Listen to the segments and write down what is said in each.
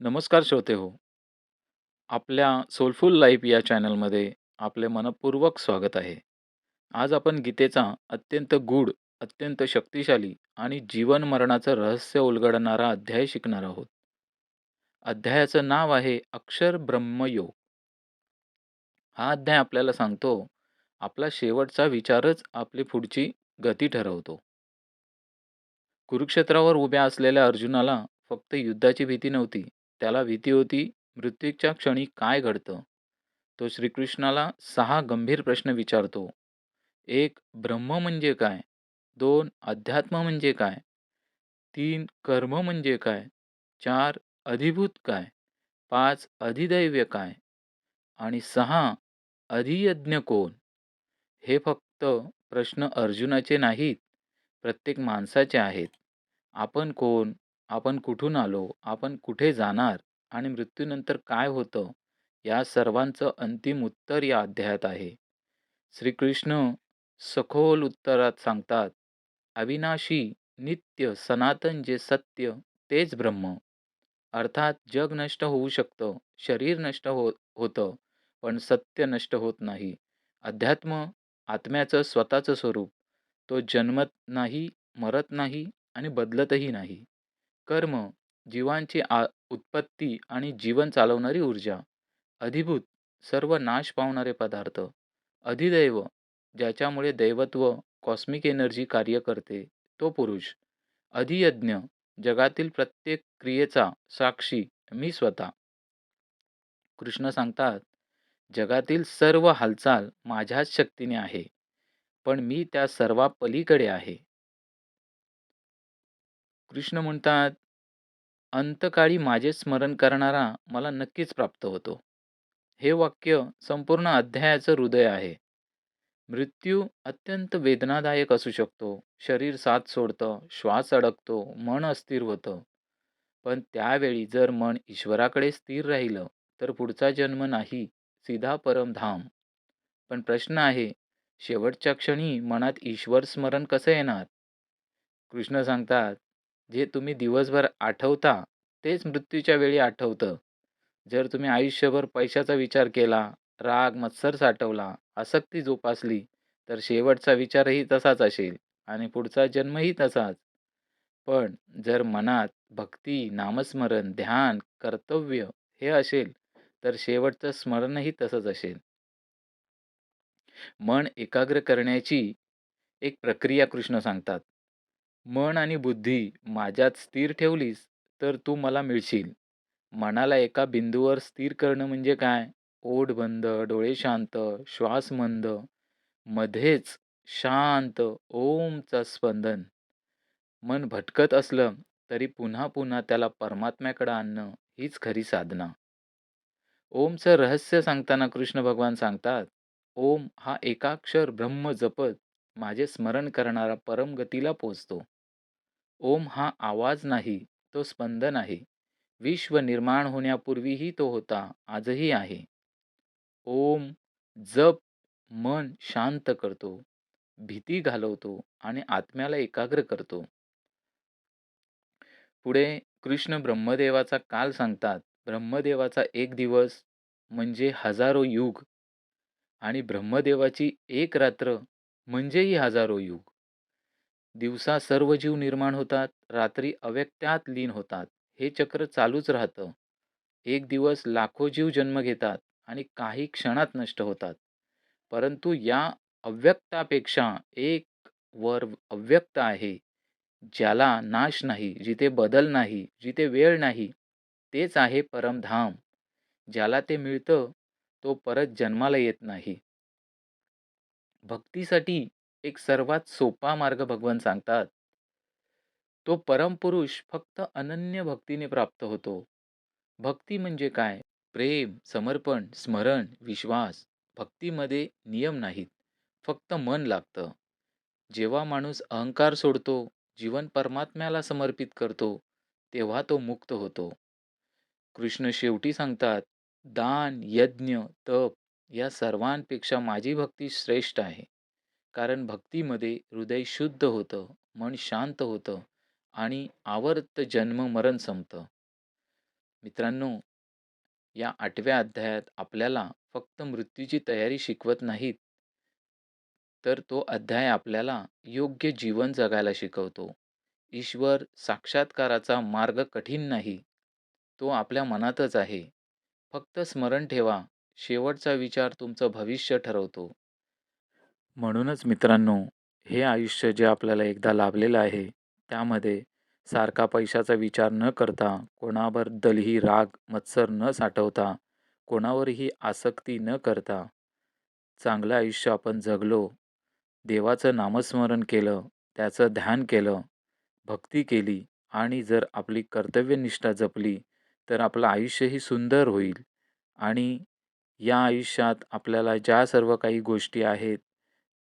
नमस्कार श्रोते हो. आपल्या सोलफुल लाईफ या चॅनलमध्ये आपले मनपूर्वक स्वागत आहे. आज आपण गीतेचा अत्यंत गूढ, अत्यंत शक्तिशाली आणि जीवन-मरणाचं रहस्य उलगडणारा अध्याय शिकणार आहोत. अध्यायाचं नाव आहे अक्षर ब्रह्मयोग. हा अध्याय आपल्याला सांगतो, आपला शेवटचा विचारच आपली पुढची गती ठरवतो. कुरुक्षेत्रावर उभ्या असलेल्या अर्जुनाला फक्त युद्धाची भीती नव्हती, त्याला भीती होती मृत्यूच्या क्षणी काय घडतं. तो श्रीकृष्णाला सहा गंभीर प्रश्न विचारतो. एक ब्रह्म म्हणजे काय? दोन अध्यात्म म्हणजे काय? तीन कर्म म्हणजे काय? चार अधिभूत काय? पाच अधिदैव्य काय? आणि सहा अधियज्ञ कोण? हे फक्त प्रश्न अर्जुनाचे नाहीत, प्रत्येक माणसाचे आहेत. आपण कोण? आपण कुठून आलो? आपण कुठे जाणार? आणि मृत्यूनंतर काय होतं? या सर्वांचं अंतिम उत्तर या अध्यायात आहे. श्रीकृष्ण सखोल उत्तरात सांगतात, अविनाशी, नित्य, सनातन जे सत्य तेच ब्रह्म. अर्थात जग नष्ट होऊ शकतं, शरीर नष्ट हो होतं, पण सत्य नष्ट होत नाही. अध्यात्म आत्म्याचं स्वतःचं स्वरूप. तो जन्मत नाही, मरत नाही आणि बदलतही नाही. कर्म जीवांची आ उत्पत्ती आणि जीवन चालवणारी ऊर्जा. अधिभूत सर्व नाश पावणारे पदार्थ. अधिदैव ज्याच्यामुळे दैवत्व कॉस्मिक एनर्जी कार्य करते तो पुरुष. अधियज्ञ जगातील प्रत्येक क्रियेचा साक्षी मी स्वतः. कृष्ण सांगतात जगातील सर्व हालचाल माझ्याच शक्तीने आहे, पण मी त्या सर्वा पलीकडे आहे. कृष्ण म्हणतात अंतकाळी माझे स्मरण करणारा मला नक्कीच प्राप्त होतो. हे वाक्य संपूर्ण अध्यायाचं हृदय आहे. मृत्यू अत्यंत वेदनादायक असू शकतो. शरीर साथ सोडतं, श्वास अडकतो, मन अस्थिर होतं. पण त्यावेळी जर मन ईश्वराकडे स्थिर राहिलं तर पुढचा जन्म नाही, सीधा परमधाम. पण प्रश्न आहे, शेवटच्या क्षणी मनात ईश्वर स्मरण कसं येणार? कृष्ण सांगतात, जे तुम्ही दिवसभर आठवता तेच मृत्यूच्या वेळी आठवतं. जर तुम्ही आयुष्यभर पैशाचा विचार केला, राग, मत्सर साठवला, आसक्ती जोपासली, तर शेवटचा विचारही तसाच असेल आणि पुढचा जन्मही तसाच. पण जर मनात भक्ती, नामस्मरण, ध्यान, कर्तव्य हे असेल, तर शेवटचं स्मरणही तसंच असेल. मन एकाग्र करण्याची एक प्रक्रिया कृष्ण सांगतात. मन आणि बुद्धी माझ्यात स्थिर ठेवलीस तर तू मला मिळशील. मनाला एका बिंदूवर स्थिर करणं म्हणजे काय? ओठ बंद, डोळे शांत, श्वास मंद, मध्येच शांत ओमचं स्पंदन. मन भटकत असलं तरी पुन्हा पुन्हा त्याला परमात्म्याकडे आणणं हीच खरी साधना. ओमचं रहस्य सांगताना कृष्ण भगवान सांगतात, ओम हा एकाक्षर ब्रह्म जपत माझे स्मरण करणारा परमगतीला पोचतो. ओम हा आवाज नाही, तो स्पंदन आहे. विश्व निर्माण होण्यापूर्वीही तो होता, आजही आहे. ओम जप मन शांत करतो, भीती घालवतो आणि आत्म्याला एकाग्र करतो. पुढे कृष्ण ब्रह्मदेवाचा काल सांगतात. ब्रह्मदेवाचा एक दिवस म्हणजे हजारो युग आणि ब्रह्मदेवाची एक रात्र म्हणजेही हजारो युग. दिवसा सर्व जीव निर्माण होतात, रात्री अव्यक्त्यात लीन होतात. हे चक्र चालूच राहतं. एक दिवस लाखो जीव जन्म घेतात आणि काही क्षणात नष्ट होतात. परंतु या अव्यक्तापेक्षा एक वर अव्यक्त आहे, ज्याला नाश नाही, जिथे बदल नाही, जिथे वेळ नाही, तेच आहे परमधाम. ज्याला ते मिळतं, तो परत जन्माला येत नाही. भक्तीसाठी एक सर्वात सोपा मार्ग भगवान सांगतात. तो परमपुरुष फक्त अनन्य भक्तीने प्राप्त होतो. भक्ती म्हणजे काय? प्रेम, समर्पण, स्मरण, विश्वास. भक्तीमध्ये नियम नाहीत, फक्त मन लागतं. जेव्हा माणूस अहंकार सोडतो, जीवन परमात्म्याला समर्पित करतो, तेव्हा तो मुक्त होतो. कृष्ण शेवटी सांगतात, दान, यज्ञ, तप या सर्वांपेक्षा माझी भक्ती श्रेष्ठ आहे. कारण भक्तीमध्ये हृदय शुद्ध होतं, मन शांत होतं आणि आवर्त जन्म मरण संपतं. मित्रांनो, या आठव्या अध्यायात आपल्याला फक्त मृत्यूची तयारी शिकवत नाहीत, तर तो अध्याय आपल्याला योग्य जीवन जगायला शिकवतो. ईश्वर साक्षात्काराचा मार्ग कठीण नाही, तो आपल्या मनातच आहे. फक्त स्मरण ठेवा, शेवटचा विचार तुमचं भविष्य ठरवतो. म्हणूनच मित्रांनो, हे आयुष्य जे आपल्याला एकदा लाभलेलं आहे, त्यामध्ये सारखा पैशाचा विचार न करता, कोणाबद्दलही राग, मत्सर न साठवता, कोणावरही आसक्ती न करता, चांगलं आयुष्य आपण जगलो, देवाचं नामस्मरण केलं, त्याचं ध्यान केलं, भक्ती केली आणि जर आपली कर्तव्यनिष्ठा जपली, तर आपलं आयुष्यही सुंदर होईल. आणि या आयुष्यात आपल्याला ज्या सर्व काही गोष्टी आहेत,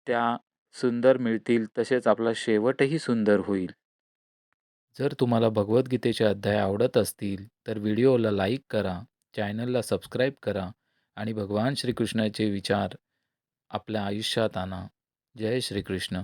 त्या सुंदर मिळतील, तसेच आपला शेवटही सुंदर होईल. जर तुम्हाला भगवद्गीतेचे अध्याय आवडत असतील, तर व्हिडिओला लाईक करा, चॅनलला सबस्क्राईब करा आणि भगवान श्रीकृष्णाचे विचार आपल्या आयुष्यात आणा. जय श्रीकृष्ण.